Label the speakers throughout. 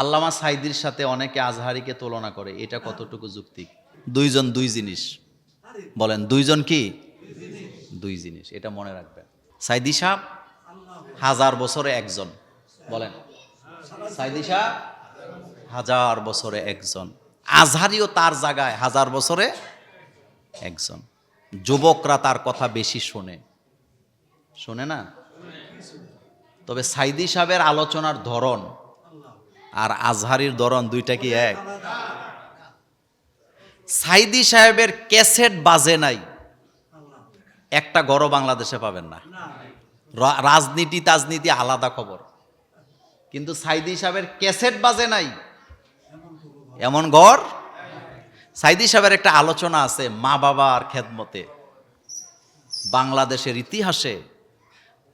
Speaker 1: আল্লামা সাইদির সাথে অনেকে আজহারিকে তুলনা করে। এটা কতটুকু যুক্তি? দুইজন দুই জিনিস। বলেন, দুইজন কি? দুই জিনিস। এটা মনে রাখবেন। সাইদি সাহ হাজার বছরে একজন। বলেন, সাইদি সাহ হাজার বছরে একজন। আজহারিও তার জায়গায় হাজার বছরে একজন। যুবকরা তার কথা বেশি শোনে। শোনে না? তবে সাইদি সাহেবের আলোচনার ধরন আর আজহারির ধরন দুইটা কি এক? সাইদি সাহেবের ক্যাসেট বাজে নাই। একটা গড় বাংলাদেশে পাবেন না। রাজনীতি তাজনীতি আলাদা খবর। কিন্তু সাইদি সাহেবের ক্যাসেট বাজে নাই। এমন ঘর? সাইদি সাহেবের একটা আলোচনা আছে মা বাবার খেদমতে। বাংলাদেশের ইতিহাসে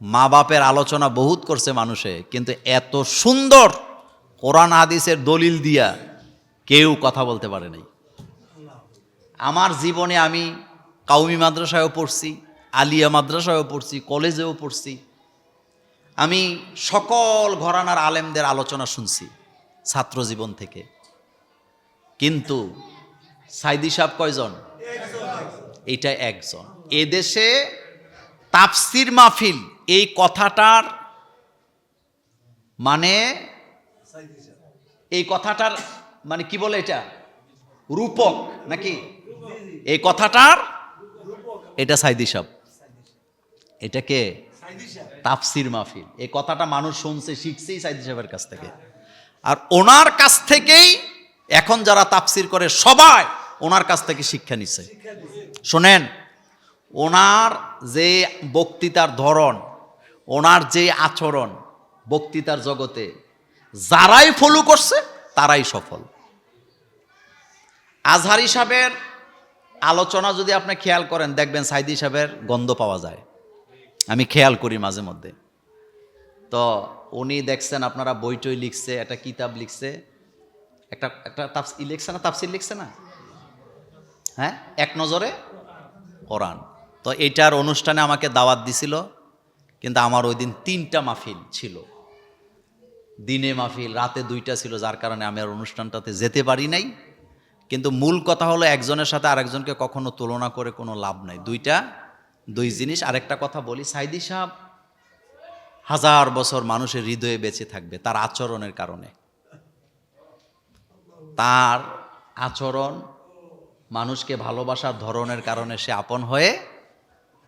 Speaker 1: মা বাপের আলোচনা বহুত করছে মানুষে, কিন্তু এত সুন্দর কোরআন হাদিসের দলিল দিয়া কেউ কথা বলতে পারে নাই। আমার জীবনে আমি কাউমি মাদ্রাসায়ও পড়ছি, আলিয়া মাদ্রাসায়ও পড়ছি, কলেজেও পড়ছি। আমি সকল ঘরানার আলেমদের আলোচনা শুনছি ছাত্র জীবন থেকে। কিন্তু সাইদি সাহেব কয়জন? এইটা একজন। এদেশে তাফসির মাহফিল, এই কথাটার মানে এই কথাটার মানে কি বলে এটা? রূপক নাকি? এই কথাটার এটা সাইদি সাহেব। এটা কে? তাফসির মাহফিল। এই কথাটা মানুষ শুনছে শিখছেই সাইদি সাহেবের কাছ থেকে। আর ওনার কাছ থেকেই এখন যারা তাফসির করে সবাই ওনার কাছ থেকে শিক্ষা নিছে শোনেন, ওনার যে বক্তৃতার ধরন, ওনার যে আচরণ বক্তৃতার জগতে যারাই ফলো করছে, তারাই সফল। আজহারি সাহেবের আলোচনা যদি আপনি খেয়াল করেন, দেখবেন সাইদি সাহেবের গন্ধ পাওয়া যায়। আমি খেয়াল করি মাঝে মধ্যে। তো উনি দেখছেন আপনারা বইটই লিখছে, একটা কিতাব লিখছে, একটা একটা তাপস লিখছে না, তাফসির লিখছে না? হ্যাঁ? এক নজরে কোরআন। তো এইটার অনুষ্ঠানে আমাকে দাওয়াত দিছিল, কিন্তু আমার ওই দিন তিনটা মাহফিল ছিল। দিনে মাহফিল, রাতে দুইটা ছিল, যার কারণে আমি আর অনুষ্ঠানটাতে যেতে পারি নাই। কিন্তু মূল কথা হলো একজনের সাথে আরেকজনকে কখনো তুলনা করে কোনো লাভ নাই। দুইটা, দুই জিনিস। আরেকটা কথা বলি, সাইদি সাহেব হাজার বছর মানুষের হৃদয়ে বেঁচে থাকবে তার আচরণের কারণে। তার আচরণ মানুষকে ভালোবাসার ধরনের কারণে সে আপন হয়ে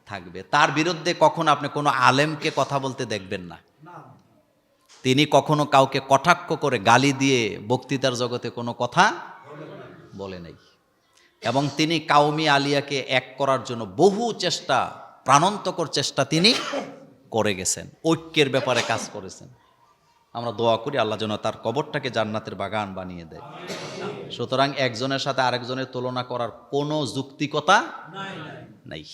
Speaker 1: থাকবে। তার বিরুদ্ধে কখন আপনি কোনো আলেমকে কথা বলতে দেখবেন না। তিনি কখনো কাউকে কটাক্ষ করে গালি দিয়ে বক্তৃতার জগতে কোনো কথা বলে নাই। এবং তিনি কাউমি আলিয়াকে এক করার জন্য বহু চেষ্টা প্রাণন্তকর চেষ্টা তিনি করে গেছেন ঐক্যের ব্যাপারে কাজ করেছেন। আমরা দোয়া করি আল্লাহ যেন তার কবরটাকে জান্নাতের বাগান বানিয়ে দেয়। সুতরাং একজনের সাথে আরেকজনের তুলনা করার কোনো যুক্তিকতা নাই।